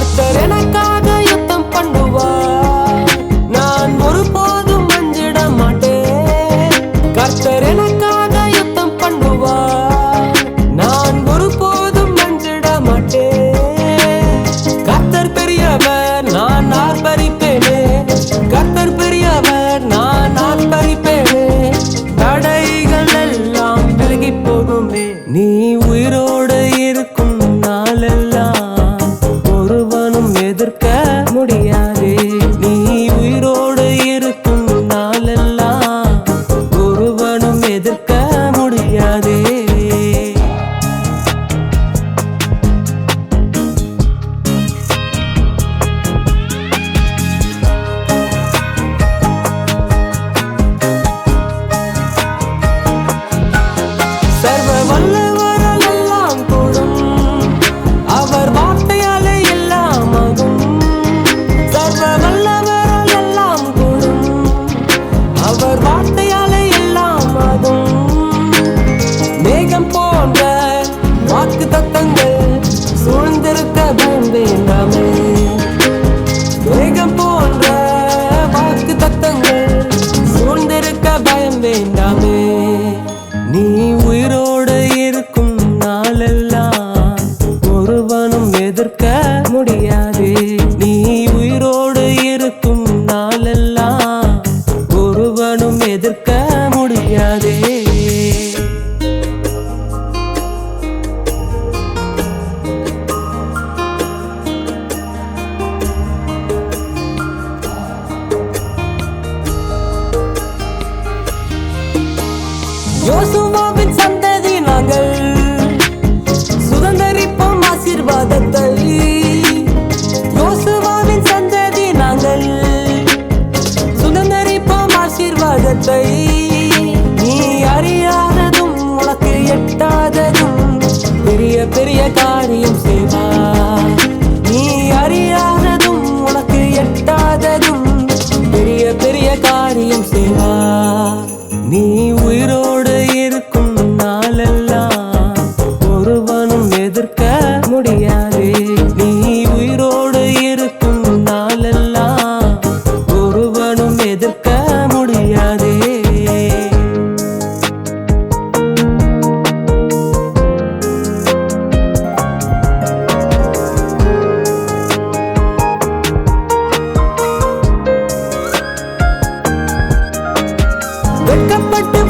கர்த்தர் எனக்காக யுத்தம் பண்ணுவார். நான் ஒருபோதும் மஞ்சிட மாட்டேன். கர்த்தர் எனக்காக யுத்தம் பண்ணுவார். நான் ஒருபோதும் மஞ்சிட மாட்டேன். கர்த்தர் பெரியவர் நான் ஆர்ப்பரிப்பேன் வெட்கப்பட்டு